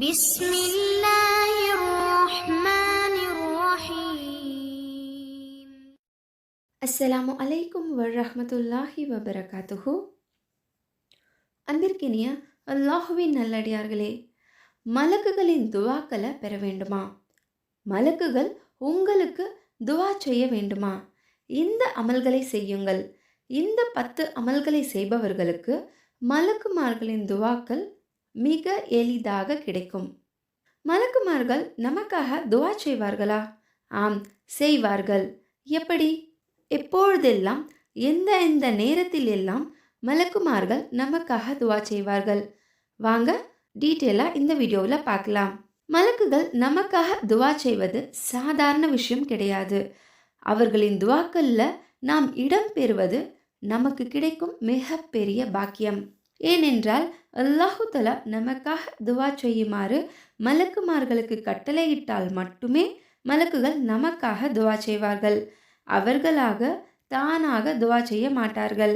بسم الله الرحمن الرحيم அஸ்ஸலாமு அலைக்கும் வரஹ்மத்துல்லாஹி வபரகாத்துஹு அன்பிற்கினிய அல்லாஹுவின் நல்லடியார்களே மலக்குகளின் துவாக்களை பெற வேண்டுமா மலக்குகள் உங்களுக்கு துவா செய்ய வேண்டுமா இந்த அமல்களை செய்யுங்கள் இந்த பத்து அமல்களை செய்பவர்களுக்கு மலக்குமார்களின் துவாக்கள் மிக எளிதாக கிடைக்கும். மலக்குமார்கள் நமக்காக துவா செய்வார்களா? ஆம் செய்வார்கள். எப்படி? எப்பொழுதெல்லாம் எந்த எந்த நேரத்தில் எல்லாம் மலக்குமார்கள் நமக்காக துவா செய்வார்கள்? வாங்க டீட்டெயிலாக இந்த வீடியோவில் பார்க்கலாம். மலக்குகள் நமக்காக துவா செய்வது சாதாரண விஷயம் கிடையாது. அவர்களின் துவாக்களில் நாம் இடம் பெறுவது நமக்கு கிடைக்கும் மிகப்பெரிய பாக்கியம். ஏனென்றால் அல்லாஹு தலா நமக்காக துவா செய்யுமாறு மலக்குமார்களுக்கு கட்டளையிட்டால் மட்டுமே மலக்குகள் நமக்காக துவா செய்வார்கள். அவர்களாக தானாக துவா செய்ய மாட்டார்கள்.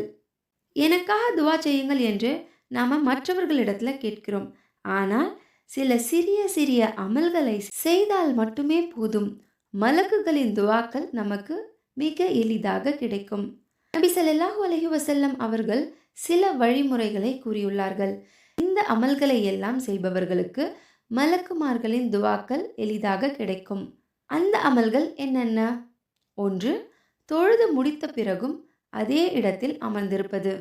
எனக்காக துவா செய்யுங்கள் என்று நாம் மற்றவர்களிடத்தில் கேட்கிறோம். ஆனால் சில சிறிய சிறிய அமல்களை செய்தால் மட்டுமே போதும். மலக்குகளின் துவாக்கள் நமக்கு மிக எளிதாக கிடைக்கும். நபி சல்லாஹூ அலஹி வசல்லம் அவர்கள் சில வழிமுறைகளை கூறியுள்ளார்கள். இந்த அமல்களை எல்லாம் செய்பவர்களுக்கு மலக்குமார்களின் துவாக்கள் எளிதாக கிடைக்கும். அந்த அமல்கள் என்னென்ன? ஒன்று தொழுது முடித்த பிறகும் அதே இடத்தில் அமர்ந்திருப்பது.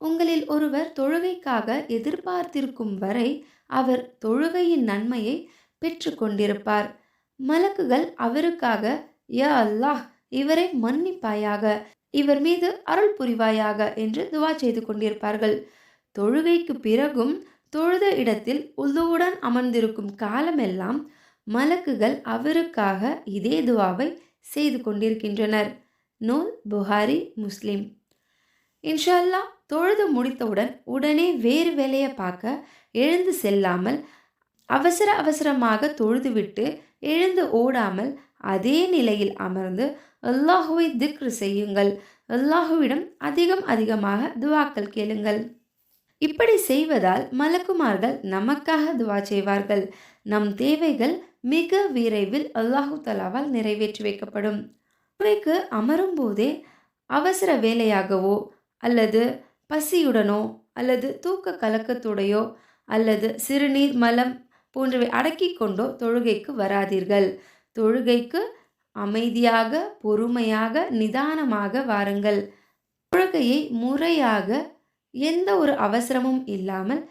உங்களில் ஒருவர் தொழுகைக்காக எதிர்பார்த்திருக்கும் வரை அவர் தொழுகையின் நன்மையை பெற்று கொண்டிருப்பார். மலக்குகள் அவருக்காக யா அல்லாஹ் இவரை மன்னிப்பாயாக இவர் மீது அருள் புரிவாயாக என்று துவா செய்து கொண்டிருப்பார்கள். தொழுகைக்கு பிறகும் தொழுத இடத்தில் உதுவுடன் அமர்ந்திருக்கும் காலமெல்லாம் மலக்குகள் அவருக்காக இதே துவாவை செய்து கொண்டிருக்கின்றனர். நூல் புகாரி முஸ்லிம். இன்ஷல்லா தொழுது முடித்தவுடன் உடனே வேறு வேலையை பார்க்க எழுந்து செல்லாமல் அவசர அவசரமாக தொழுதுவிட்டு எழுந்து ஓடாமல் அதே நிலையில் அமர்ந்து அல்லாஹுவை திக்ரு செய்யுங்கள். அல்லாஹுவிடம் அதிகம் அதிகமாக துவாக்கள் கேளுங்கள். இப்படி செய்வதால் மலக்குமார்கள் நமக்காக துவா செய்வார்கள். நம் தேவைகள் மிக விரைவில் அல்லாஹு தலாவால் நிறைவேற்றி வைக்கப்படும். துறைக்கு அமரும் போதே அவசர வேலையாகவோ அல்லது பசியுடனோ அல்லது தூக்க கலக்கத்துடையோ அல்லது சிறுநீர் மலம் போன்றவை அடக்கி கொண்டோ தொழுகைக்கு வராதீர்கள். தொழுகைக்கு அமைதியாக பொறுமையாக நிதானமாக வாருங்கள். தொழுகையை முறையாக எந்த ஒரு அவசரமும் இல்லாமல்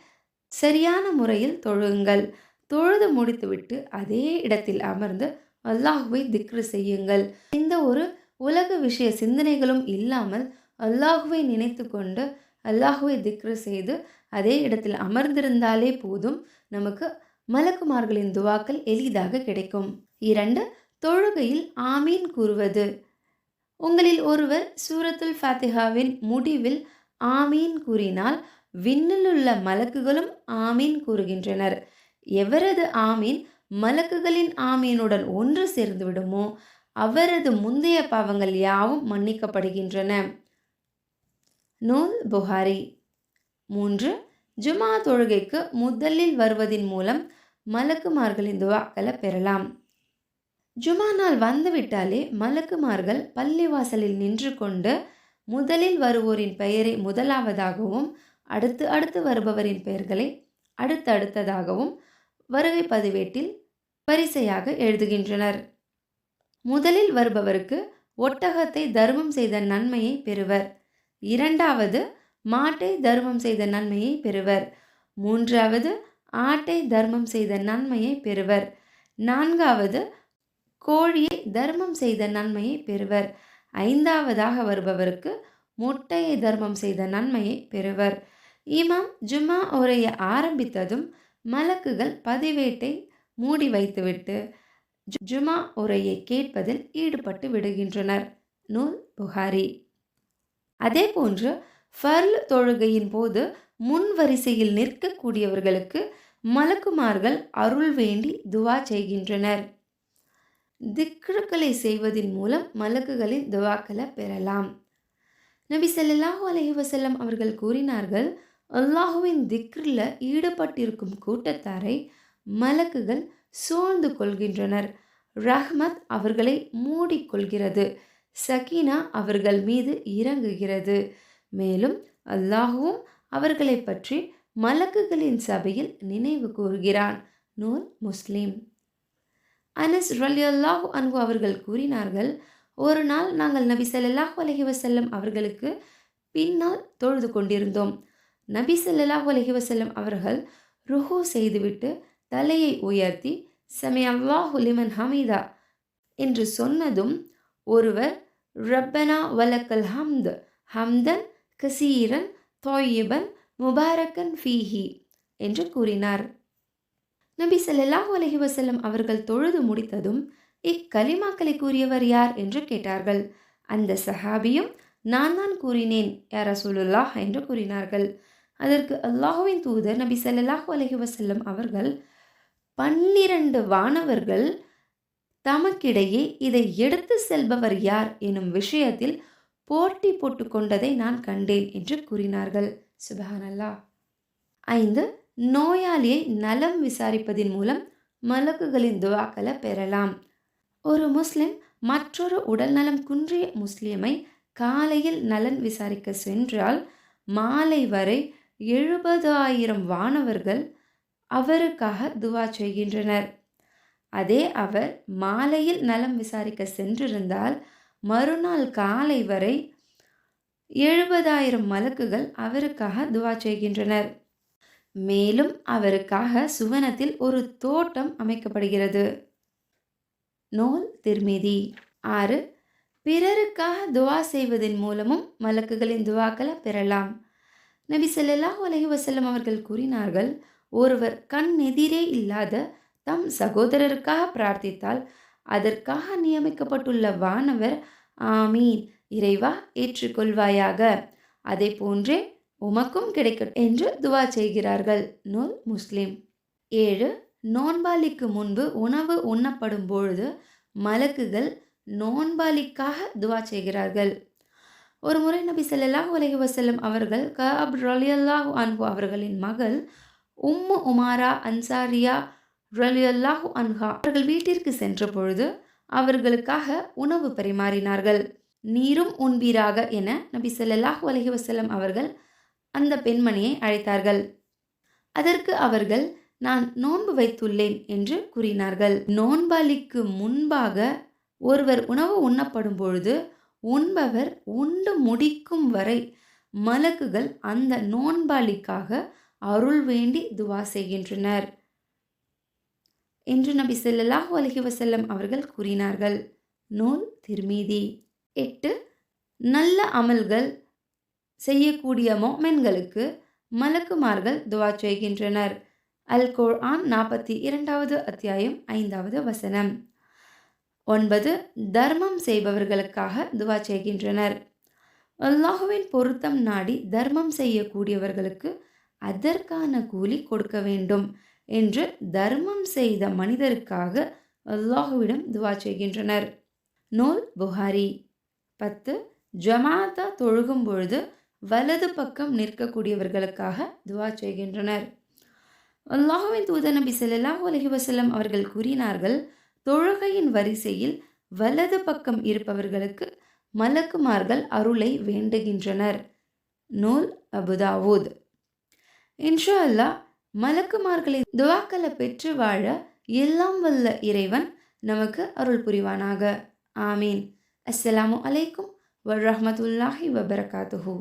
சரியான முறையில் தொழுங்கள். தொழுது முடித்துவிட்டு அதே இடத்தில் அமர்ந்து அல்லாஹுவை திக்ரு செய்யுங்கள். எந்த ஒரு உலக விஷய சிந்தனைகளும் இல்லாமல் அல்லாஹுவை நினைத்து கொண்டு அல்லாஹுவை திக்ரு செய்து அதே இடத்தில் அமர்ந்திருந்தாலே போதும் நமக்கு மலக்குமார்களின் துவாக்கள் எளிதாக கிடைக்கும். இரண்டு தொழுகையில் ஆமீன் கூறுவது. உங்களில் ஒருவர் சூரத்துல் ஃபாத்திஹாவின் முடிவில் ஆமீன் கூறினால் விண்ணிலுள்ள மலக்குகளும் ஆமீன் கூறுகின்றனர். எவரது ஆமீன் மலக்குகளின் ஆமீனுடன் ஒன்று சேர்ந்து விடுமோ அவரது முந்தைய பாவங்கள் யாவும் மன்னிக்கப்படுகின்றன. நூல் புகாரி மூன்று. ஜுமா தொழுகைக்கு முதலில் வருவதின் மூலம் மலக்குமார்களின் துவாக்களை பெறலாம். ஜுமா நாள் வந்துவிட்டாலே மலக்குமார்கள் பள்ளிவாசலில் நின்று கொண்டு முதலில் வருவோரின் பெயரை முதலாவதாகவும் அடுத்து அடுத்து வருபவரின் பெயர்களை அடுத்தடுத்ததாகவும் வருகை பதிவேட்டில் வரிசையாக எழுதுகின்றனர். முதலில் வருபவருக்கு ஒட்டகத்தை தர்மம் செய்த நன்மையை பெறுவர். இரண்டாவது மாட்டை தர்மம் செய்த நன்மையை பெறுவர். மூன்றாவது ஆட்டை தர்மம் செய்த நன்மையை பெறுவர். நான்காவது கோழியை தர்மம் செய்த நன்மையை பெறுவர். ஐந்தாவதாக வருபவருக்கு முட்டையை தர்மம் செய்த நன்மையை பெறுவர். இமாம் ஜும்மா உரையை ஆரம்பித்ததும் மலக்குகள் பதிவேட்டை மூடி வைத்துவிட்டு ஜுமா உரையை கேட்பதில் ஈடுபட்டு விடுகின்றனர். நூல் புகாரி. அதேபோன்று ஃபர்ல் தொழுகையின் போது முன் வரிசையில் நிற்கக்கூடியவர்களுக்கு மலக்குமார்கள் அருள் வேண்டி துவா செய்கின்றனர். திக்ருக்களை செய்வதின் மூலம் மலக்குகளின் துவாக்களை பெறலாம். நபி ஸல்லல்லாஹு அலைஹி அவர்கள் கூறினார்கள் அல்லாஹுவின் திக்ரில் ஈடுபட்டிருக்கும் கூட்டத்தாரை மலக்குகள் சூழ்ந்து கொள்கின்றனர். ரஹ்மத் அவர்களை மூடிக்கொள்கிறது. சகீனா அவர்கள் மீது இறங்குகிறது. மேலும் அல்லாஹுவும் அவர்களை பற்றி மலக்குகளின் சபையில் நினைவு கூறுகிறான். நூல் முஸ்லீம். அனஸ் ரலியல்லாஹு அன்பு அவர்கள் கூறினார்கள் ஒரு நாள் நாங்கள் நபி சல்லாஹ் அலஹி வசல்லம் அவர்களுக்கு பின்னால் தொழுது கொண்டிருந்தோம். நபி சல்லாஹ் அலஹி வசல்லம் அவர்கள் ருஹு செய்துவிட்டு தலையை உயர்த்தி சமி அல்லாஹு லிமன் ஹமீதா என்று சொன்னதும் ஒருவர் ரப்பனா வலக்கல் ஹம்த் ஹம்தன் கசீரன் தொய்யபன் முபாரக்கன் ஃபீஹி என்று கூறினார். நபி செல்லல்லாஹ் அலஹி வசல்லம் அவர்கள் தொழுது முடித்ததும் இக்கலிமாக்களை கூறியவர் யார் என்று கேட்டார்கள். அந்த சஹாபியும் நான் தான் கூறினேன் யார் ரசூலுல்லாஹ் என்று கூறினார்கள். அதற்கு அல்லாஹுவின் தூதர் நபி செல்லல்லாஹு அலஹி வசல்லம் அவர்கள் பன்னிரண்டு வானவர்கள் தமக்கிடையே இதை எடுத்து செல்பவர் யார் எனும் விஷயத்தில் போட்டி போட்டுக்கொண்டதை நான் கண்டேன் என்று கூறினார்கள். சுபஹானல்லா ஐந்து நோயாளியை நலம் விசாரிப்பதின் மூலம் மலக்குகளின் துவாக்களை பெறலாம். ஒரு முஸ்லிம் மற்றொரு உடல்நலம் குன்றிய முஸ்லிமை காலையில் நலன் விசாரிக்க சென்றால் மாலை வரை எழுபதாயிரம் வானவர்கள் அவருக்காக துவா செய்கின்றனர். அதே அவர் மாலையில் நலம் விசாரிக்க சென்றிருந்தால் மறுநாள் காலை வரை எழுபதாயிரம் மலக்குகள் அவருக்காக துவா செய்கின்றனர். மேலும் அவருக்காக சுவனத்தில் ஒரு தோட்டம் அமைக்கப்படுகிறது. நூல் திருமிதி. ஆறு. பிறருக்காக துவா செய்வதன் மூலமும் மலக்குகளின் துவாக்களை பெறலாம். நபி ஸல்லல்லாஹு அலைஹி வசல்லம் அவர்கள் கூறினார்கள் ஒருவர் கண் எதிரே இல்லாத தம் சகோதரருக்காக பிரார்த்தித்தால் அதற்காக நியமிக்கப்பட்டுள்ள வானவர் ஆமீன். இறைவா ஏற்றுக்கொள்வாயாக. அதே போன்றே உமக்கும் கிடைக்கும் என்று துவா செய்கிறார்கள். நூல் முஸ்லிம். ஏழு நோன்பாலிக்கு முன்பு உணவு உண்ணப்படும் பொழுது மலக்குகள் நோன்பாலிக்காக துவா செய்கிறார்கள். ஒரு முறை நபி ஸல்லல்லாஹு உலகி வசல்லம் அவர்கள் கஅப் ரலியல்லாஹு அன்பு அவர்களின் மகள் உம்மு உமாரா அன்சாரியா ரலியல்லாஹு அன்ஹா அவர்கள் வீட்டிற்கு சென்ற பொழுது அவர்களுக்காக உணவு பரிமாறினார்கள். நீரும் உண்பீராக என நபி ஸல்லல்லாஹு உலகி வசல்லம் அவர்கள் அந்த பெண்மணியை அழைத்தார்கள். அதற்கு அவர்கள் நான் நோன்பு வைத்துள்ளேன் என்று கூறினார்கள். நோன்பாளிக்கு முன்பாக ஒருவர் உணவு உண்ணப்படும் பொழுது உண்பவர் உண்டு முடிக்கும் வரை மலக்குகள் அந்த நோன்பாளிக்காக அருள் வேண்டி துவா செய்கின்றனர் என்று நபி ஸல்லல்லாஹு அலஹி வசல்லம் அவர்கள் கூறினார்கள். நூல் திருமீதி. எட்டு நல்ல அமல்கள் செய்யக்கூடிய மோமென்களுக்கு மலக்குமார்கள் துவா செய்கின்றனர். அல் குர்ஆன் நாற்பத்தி இரண்டாவது அத்தியாயம் ஐந்தாவது வசனம். ஒன்பது தர்மம் செய்பவர்களுக்காக துவா செய்கின்றனர். அல்லாஹுவின் பொருத்தம் நாடி தர்மம் செய்யக்கூடியவர்களுக்கு அதற்கான கூலி கொடுக்க வேண்டும் என்று தர்மம் செய்த மனிதருக்காக அல்லாஹுவிடம் துவா செய்கின்றனர். நூல் புகாரி. பத்து ஜமாத்தா தொழுகும் பொழுது வலது பக்கம் நிற்கக்கூடியவர்களுக்காக துவா செய்கின்றனர். அல்லாஹுவின் தூத நபி ஸல்லல்லாஹு அலஹி வஸல்லம் அவர்கள் கூறினார்கள் தொழுகையின் வரிசையில் வலது பக்கம் இருப்பவர்களுக்கு மலக்குமார்கள் அருளை வேண்டுகின்றனர். நூல் அபுதாவூத் இன்ஷா அல்லாஹ் மலக்குமார்களின் துவாக்களை பெற்று வாழ எல்லாம் வல்ல இறைவன் நமக்கு அருள் புரிவானாக. ஆமீன். அஸ்ஸலாமு அலைக்கும் வரமத்துல்லாஹி வபரகாத்துஹூ.